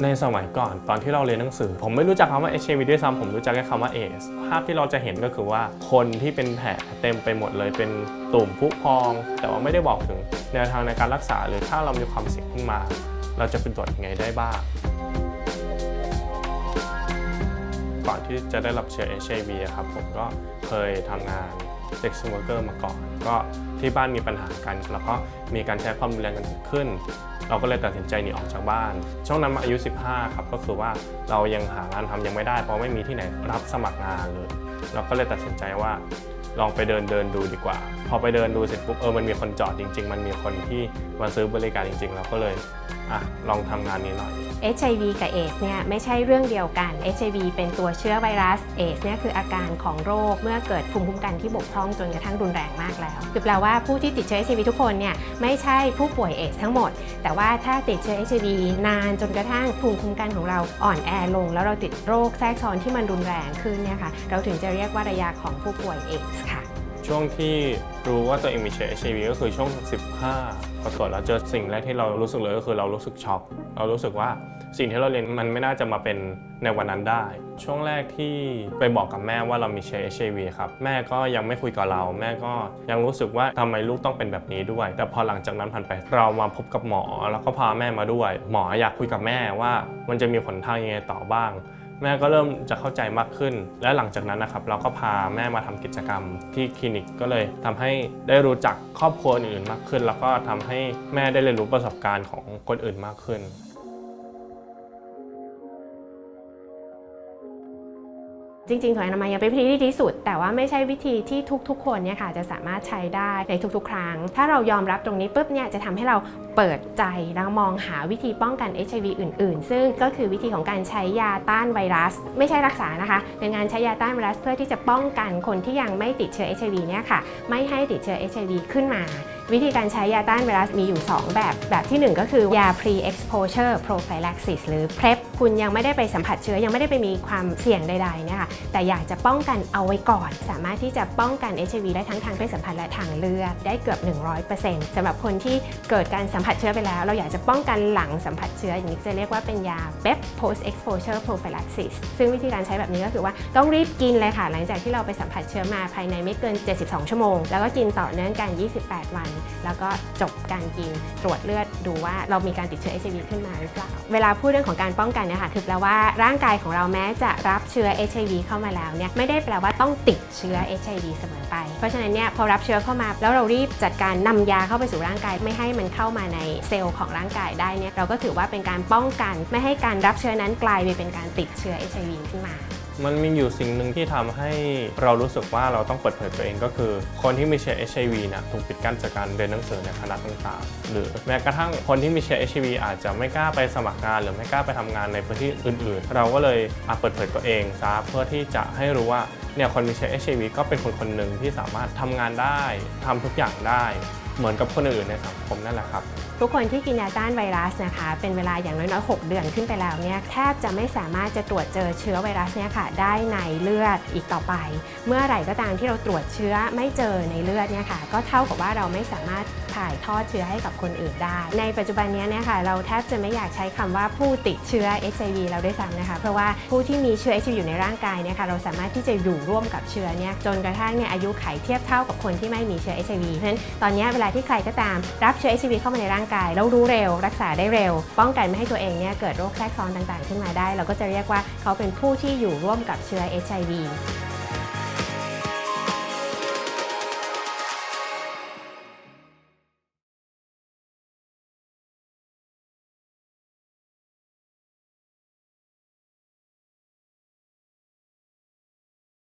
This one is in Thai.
ในสมัยก่อนตอนที่เราเรียนหนังสือ ผมไม่รู้จักคำว่า HIV ด้วยซ้ำผมรู้จักแค่คำว่า AIDS ภาพที่เราจะเห็นก็คือว่าคนที่เป็นแผลเต็มไปหมดเลยเป็นตุ่มพุพอง แต่ว่าไม่ได้บอกถึงแนวทางในการรักษาหรือถ้าเรามีความเสี่ยงขึ้นมา เราจะเป็นตรวจยังไงได้บ้างก่อนที่จะได้รับเชื้อ HIV ครับผมก็เคยทำงาน เซ็กซ์ w o r เกอร์มาก่อน ก็ที่บ้านมีปัญหากัน แล้วก็มีการใช้ความรุนแรงกันเกิดขึ้น เราก็เลยตัดสินใจหนีออกจากบ้าน ช่วงนั้นอายุ 15 ครับ ก็คือว่าเรายังหางานทำยังไม่ได้ เพราะไม่มีที่ไหนรับสมัครงานเลย เราก็เลยตัดสินใจว่า ลองไปเดินเดินดูดีกว่า พอไปเดินดูเสร็จปุ๊บเออมันมีคนจอดจริง ๆ มันมีคนที่มาซื้อบริการจริง ๆ เราก็เลยอะลองทำงานนี้หน่อย HIV กับ AIDS เนี่ยไม่ใช่เรื่องเดียวกัน HIV เป็นตัวเชื้อไวรัส AIDS เนี่ยคืออาการของโรคเมื่อเกิดภูมิคุ้มกันที่บกพร่องจนกระทั่งรุนแรงมากแล้ว คือแปลว่าผู้ที่ติดเชื้อ HIV ทุกคนเนี่ยไม่ใช่ผู้ป่วย AIDS ทั้งหมด แต่ว่าถ้าติดเชื้อ HIV นานจนกระทั่งภูมิคุ้มกันของเราอ่อนแอลง แล้วเราติดโรคแทรกซ้อนที่มันรุนแรงขึ้นเนี่ยค่ะเราถึงจะเรียกว่าระยะของผู้ป่วย AIDS ค่ะ ช่วงที่รู้ว่าตัวเองมีเชื้อ HIV ก็คือช่วง 15พอตรวจแล้วเจอสิ่งแรกที่เรารู้สึกเลยก็คือเรารู้สึกช็อก เรารู้สึกว่าสิ่งที่เราเรียนมันไม่น่าจะมาเป็นในวันนั้นได้ ช่วงแรกที่ไปบอกกับแม่ว่าเรามีเชื้อ HIV ครับ แม่ก็ยังไม่คุยกับเรา แม่ก็ยังรู้สึกว่าทำไมลูกต้องเป็นแบบนี้ด้วย แต่พอหลังจากนั้นผ่านไปเรามาพบกับหมอ แล้วก็พาแม่มาด้วย หมออยากคุยกับแม่ว่า มันจะมีผลทางยังไงต่อบ้าง แม่ก็เริ่มจะเข้าใจมากขึ้น และหลังจากนั้นนะครับเราก็พาแม่มาทำกิจกรรมที่คลินิกก็เลยทำให้ได้รู้จักครอบครัวอื่นๆมากขึ้น แล้วก็ทำให้แม่ได้เรียนรู้ประสบการณ์ของคนอื่นมากขึ้น จริงๆถุงอนามัยยังเป็นวิธีที่ดีที่สุด แต่ว่าไม่ใช่วิธีที่ทุกๆ คนเนี่ยค่ะจะสามารถใช้ได้ในทุกๆ ครั้ง ถ้าเรายอมรับตรงนี้ปุ๊บเนี่ยจะทำให้เราเปิดใจแล้วมองหาวิธีป้องกัน HIV อื่นๆ ซึ่งก็คือวิธีของการใช้ยาต้านไวรัส ไม่ใช่รักษานะคะเป็นการใช้ยาต้านไวรัสเพื่อที่จะป้องกันคนที่ยังไม่ติดเชื้อ HIV เนี่ยค่ะไม่ให้ติดเชื้อ HIV ขึ้นมา วิธีการใช้ยาต้านไวรัสมีอยู่ 2 แบบ แบบที่ 1 ก็คือยา pre-exposure prophylaxis หรือ PrEP คุณยังไม่ได้ไปสัมผัสเชื้อยังไม่ได้ไปมีความเสี่ยงใดๆนี่ยค่ะแต่อยากจะป้องกันเอาไว้ก่อน สามารถที่จะป้องกัน HIV ได้ทั้งทางเพศสัมพันธ์และทางเลือดได้เกือบ 100%สำหรับคนที่เกิดการสัมผัสเชื้อไปแล้ว เราอยากจะป้องกันหลังสัมผัสเชื้ออย่างนี้จะเรียกว่าเป็นยา PrEP post exposure prophylaxis ซึ่งวิธีการใช้แบบนี้ก็คือว่าต้องรีบกินเลยค่ะ หลังจากที่เราไปสัมผัสเชื้อมาภายในไม่เกิน 72 ชั่วโมง แล้วก็กินต่อเนื่องกัน 28 วันแล้วก็จบการกินตรวจเลือดดูว่าเรามีการติดเชื้อ HIV ขึ้นมาหรือเปล่า เวลาพูดเรื่องของการป้องกันเนี่ยค่ะคือแปลว่าร่างกายของเราแม้จะรับเชื้อ HIV เข้ามาแล้วเนี่ยไม่ได้แปลว่าต้องติดเชื้อ HIV เสมอไป เพราะฉะนั้นเนี่ยพอรับเชื้อเข้ามา แล้วเรารีบจัดการนำยาเข้าไปสู่ร่างกายไม่ให้มันเข้ามาในเซลล์ของร่างกายได้เนี่ยเราก็ถือว่าเป็นการป้องกัน ไม่ให้การรับเชื้อนั้นกลายไปเป็นการติดเชื้อ HIV ขึ้นมา มันมีอยู่สิ่งหนึ่งที่ทำให้เรารู้สึกว่าเราต้องเปิดเผยตัวเองก็คือ คนที่มีเชื้อ HIV นะถูกปิดกั้นจากการเรียนหนังสือในคณะต่างๆ หรือแม้กระทั่งคนที่มีเชื้อ HIV อาจจะไม่กล้าไปสมัครงาน หรือไม่กล้าไปทำงานในพื้นที่อื่นๆ เราก็เลยอะเปิดเผยตัวเองซะเพื่อที่จะให้รู้ว่าเนี่ยคนมีเชื้อ HIV ก็เป็นคนคนหนึ่งที่สามารถทำงานได้ทำทุกอย่างได้ เหมือนกับคนอื่นในสังคมนั่นแหละครับ ทุกคนที่กินยาต้านไวรัสนะคะ เป็นเวลาอย่างน้อยๆ 6 เดือนขึ้นไปแล้วเนี่ยแทบจะไม่สามารถจะตรวจเจอเชื้อไวรัสเนี่ยค่ะได้ในเลือดอีกต่อไป เมื่อไหร่ก็ตามที่เราตรวจเชื้อไม่เจอในเลือดเนี่ยค่ะก็เท่ากับว่าเราไม่สามารถถ่ายทอดเชื้อให้กับคนอื่นได้ ในปัจจุบันนี้เนี่ยค่ะเราแทบจะไม่อยากใช้คำว่าผู้ติดเชื้อ HIV เราด้วยซ้ำนะคะ เพราะว่าผู้ที่มีเชื้อ HIV อยู่ในร่างกายเนี่ยค่ะเราสามารถที่จะอยู่ร่วมกับเชื้อเนี่ยจนกระทั่งเนี่ยอายุไขเทียบเท่ากับคนที่ไม่มีเชื้อ HIV เพราะฉะนั้นตอนนี้เวลาที่ใครก็ตามรับเชื้อ HIV เข้ามาในร่างกายแล้วรู้เร็ว รักษาได้เร็ว ป้องกันไม่ให้ตัวเองเนี่ยเกิดโรคแทรกซ้อนต่างๆ ขึ้นมาได้ เราก็จะเรียกว่าเขาเป็นผู้ที่อยู่ร่วมกับเชื้อ HIV